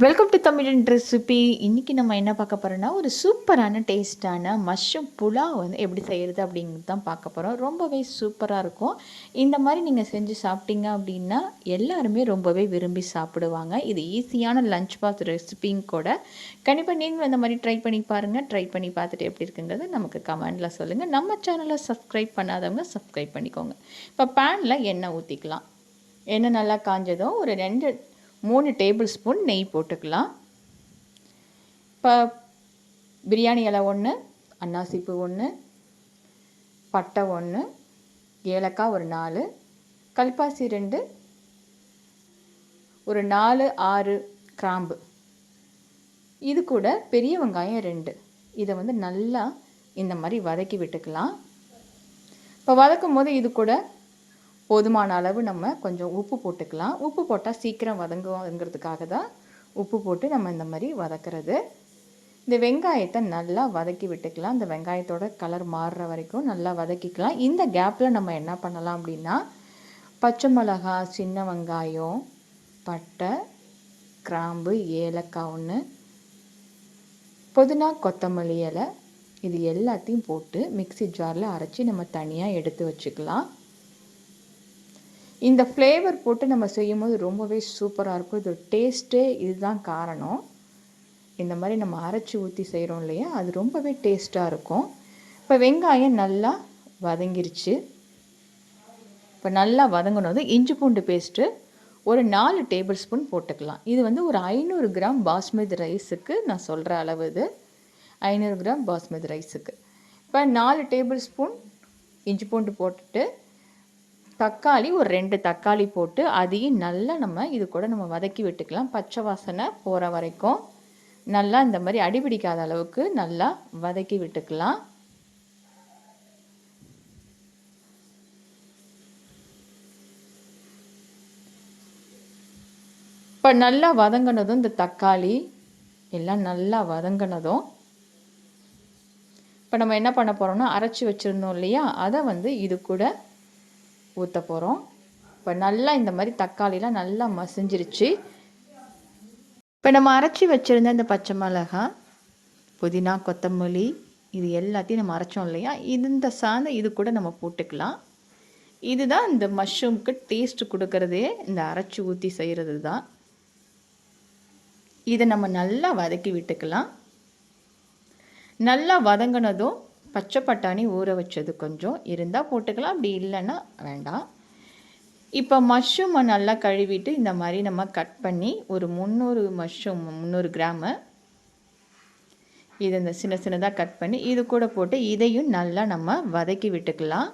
Welcome to தமிழன் recipe இன்றைக்கி நம்ம என்ன பார்க்க போகிறோன்னா ஒரு சூப்பரான டேஸ்ட்டான மஷ்ரூம் புலாவ் வந்து எப்படி செய்கிறது அப்படிங்கிறது தான் பார்க்க போகிறோம் ரொம்பவே சூப்பராக இருக்கும். இந்த மாதிரி நீங்கள் செஞ்சு சாப்பிட்டீங்க அப்படின்னா எல்லாருமே ரொம்பவே விரும்பி சாப்பிடுவாங்க. இது ஈஸியான லஞ்ச் பாக்ஸ் ரெசிபியும் கூட. கண்டிப்பாக நீங்களும் இந்த மாதிரி ட்ரை பண்ணி பாருங்கள் ட்ரை பண்ணி பார்த்துட்டு எப்படி இருக்குங்கிறது நமக்கு கமெண்டில் சொல்லுங்கள் நம்ம சேனலை சப்ஸ்கிரைப் பண்ணாதவங்க சப்ஸ்கிரைப் பண்ணிக்கோங்க. இப்போ பேனில் எண்ணெய் ஊற்றிக்கலாம் எண்ணெய் நல்லா காஞ்சதும் ஒரு ரெண்டு மூணு டேபிள் ஸ்பூன் நெய் போட்டுக்கலாம். இப்போ பிரியாணி இலை ஒன்று அன்னாசிப்பு ஒன்று பட்டை ஒன்று ஏலக்காய் ஒரு நாலு கல்பாசி ரெண்டு ஒரு நாலு ஆறு கிராம்பு. இது கூட பெரிய வெங்காயம் ரெண்டு. இதை வந்து நல்லா இந்த மாதிரி வதக்கி விட்டுக்கலாம். இப்போ வதக்கும் போது இது கூட போதுமான அளவு நம்ம கொஞ்சம் உப்பு போட்டுக்கலாம். உப்பு போட்டால் சீக்கிரம் வதங்குங்கிறதுக்காக தான் உப்பு போட்டு நம்ம இந்த மாதிரி வதக்கிறது. இந்த வெங்காயத்தை நல்லா வதக்கி விட்டுக்கலாம். இந்த வெங்காயத்தோட கலர் மாறுற வரைக்கும் நல்லா வதக்கிக்கலாம். இந்த கேப்பில் நம்ம என்ன பண்ணலாம் அப்படின்னா பச்சை மிளகா சின்ன வெங்காயம் பட்டை கிராம்பு ஏலக்காய் ஒன்று புதினா கொத்தமல்லி இலை இது எல்லாத்தையும் போட்டு மிக்சி ஜாரில் அரைச்சி நம்ம தனியாக எடுத்து வச்சுக்கலாம். இந்த ஃப்ளேவர் போட்டு நம்ம செய்யும்போது ரொம்பவே சூப்பராக இருக்கும். இது டேஸ்ட்டே இதுதான் காரணம். இந்த மாதிரி நம்ம அரைச்சி ஊற்றி செய்கிறோம் இல்லையா? அது ரொம்பவே டேஸ்ட்டாக இருக்கும். இப்போ வெங்காயம் நல்லா வதங்கிருச்சு. இப்போ நல்லா வதங்கினது இஞ்சி பூண்டு பேஸ்ட்டு ஒரு நாலு டேபிள் ஸ்பூன் போட்டுக்கலாம். இது வந்து ஒரு ஐநூறு கிராம் பாஸ்மதி ரைஸுக்கு நான் சொல்கிற அளவு இது. ஐநூறு கிராம் பாஸ்மதி ரைஸுக்கு இப்போ நாலு டேபிள் ஸ்பூன் இஞ்சி பூண்டு போட்டுட்டு தக்காளி ஒரு ரெண்டு தக்காளி போட்டு அதையும் நல்லா நம்ம இது கூட நம்ம வதக்கி விட்டுக்கலாம். பச்சை வாசனை போகிற வரைக்கும். நல்லா இந்த மாதிரி அடிபிடிக்காத அளவுக்கு நல்லா வதக்கி விட்டுக்கலாம். இப்போ நல்லா வதங்கினதும் இந்த தக்காளி எல்லாம் நல்லா வதங்கினதும். இப்போ நம்ம என்ன பண்ண போகிறோம்னா அரைச்சி வச்சுருந்தோம் இல்லையா? அதை வந்து இது கூட ஊற்ற போகிறோம் இப்போ நல்லா இந்த மாதிரி தக்காளிலாம் நல்லா மசிஞ்சிருச்சு. இப்போ நம்ம அரைச்சி வச்சுருந்த இந்த பச்சை மிளகா புதினா கொத்தமல்லி இது எல்லாத்தையும் நம்ம அரைச்சோம் இல்லையா? இது இந்த சாந்த இது கூட நம்ம போட்டுக்கலாம். இதுதான் இந்த மஷ்ரூம்க்கு டேஸ்ட் கொடுக்கறதே. இந்த அரைச்சி ஊற்றி செய்கிறது தான் இதை நம்ம நல்லா வதக்கி விட்டுக்கலாம். நல்லா வதங்கினதும் பச்சை பட்டாணி ஊற வச்சது கொஞ்சம். இருந்தால் போட்டுக்கலாம். அப்படி இல்லைன்னா வேண்டாம். இப்போ மஷ்ரூமை நல்லா கழுவிட்டு இந்த மாதிரி நம்ம கட் பண்ணி ஒரு முந்நூறு மஷ்ரூம் முந்நூறு கிராமு இது இந்த சின்ன சின்னதாக கட் பண்ணி இது கூட போட்டு இதையும் நல்லா நம்ம வதக்கி விட்டுக்கலாம்.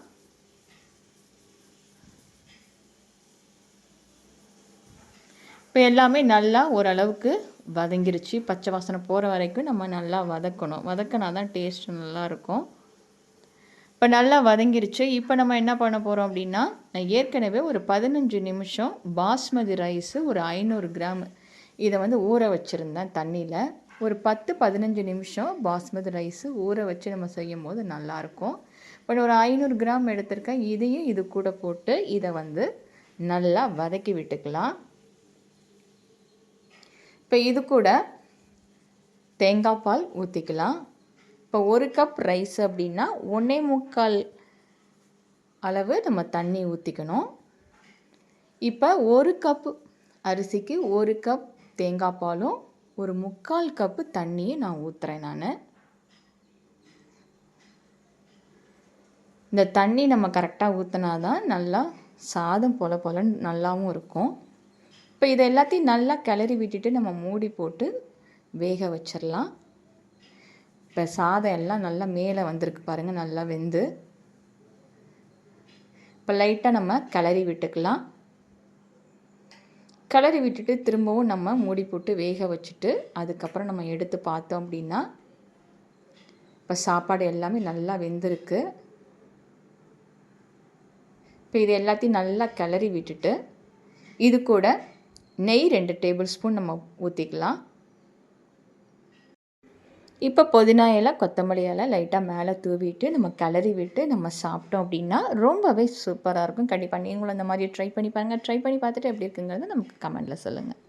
இப்போ எல்லாமே நல்லா ஓரளவுக்கு வதங்கிருச்சு. பச்சை வாசனை போகிற வரைக்கும் நம்ம நல்லா வதக்கணும். வதக்கினா தான் டேஸ்ட் நல்லாயிருக்கும் இப்போ நல்லா வதங்கிருச்சு. இப்போ நம்ம என்ன பண்ண போகிறோம் அப்படின்னா நான் ஏற்கனவே ஒரு பதினஞ்சு நிமிஷம் பாஸ்மதி ரைஸு ஒரு ஐநூறு கிராம் இதை வந்து ஊற வச்சுருந்தேன் தண்ணியில். ஒரு பத்து பதினஞ்சு நிமிஷம் பாஸ்மதி ரைஸு ஊற வச்சு நம்ம செய்யும் போது நல்லாயிருக்கும் இப்போ ஒரு ஐநூறு கிராம் எடுத்திருக்கேன். இதையும் இது கூட போட்டு இதை வந்து நல்லா வதக்கி விட்டுக்கலாம். இப்போ இது கூட தேங்காய் பால் ஊற்றிக்கலாம் இப்போ ஒரு கப் ரைஸ் அப்படின்னா ஒன்றே முக்கால் அளவு நம்ம தண்ணி ஊற்றிக்கணும் இப்போ ஒரு கப் அரிசிக்கு ஒரு கப் தேங்காய் பாலும் ஒரு முக்கால் கப்பு தண்ணியும் நான் ஊற்றுறேன் நான். இந்த தண்ணி நம்ம கரெக்டாக ஊற்றினா தான் நல்லா சாதம் போல போல நல்லாவும் இருக்கும். இப்போ இதை எல்லாத்தையும் நல்லா கிளறி விட்டுட்டு நம்ம மூடி போட்டு வேக வச்சிடலாம் இப்போ சாதம் எல்லாம் நல்லா மேலே வந்திருக்கு பாருங்கள் நல்லா வெந்து. இப்போ லைட்டாக நம்ம கிளறி விட்டுக்கலாம். கிளறி விட்டுட்டு திரும்பவும் நம்ம மூடி போட்டு வேக வச்சுட்டு அதுக்கப்புறம் நம்ம எடுத்து பார்த்தோம் அப்படின்னா இப்போ சாப்பாடு எல்லாமே நல்லா வெந்திருக்கு. இப்போ இது எல்லாத்தையும் நல்லா கிளறி விட்டுட்டு இது கூட நெய் ரெண்டு டேபிள் ஸ்பூன் நம்ம ஊற்றிக்கலாம் இப்போ புதினா இலை கொத்தமல்லி இலை லைட்டாக மேலே தூவிட்டு நம்ம கிளறி விட்டு நம்ம சாப்பிட்டோம் அப்படின்னா ரொம்பவே சூப்பராக இருக்கும். கண்டிப்பாக நீங்களும் அந்த மாதிரி ட்ரை பண்ணி பாருங்கள் ட்ரை பண்ணி பார்த்துட்டு எப்படி இருக்குங்கிறத நமக்கு கமெண்டில் சொல்லுங்கள்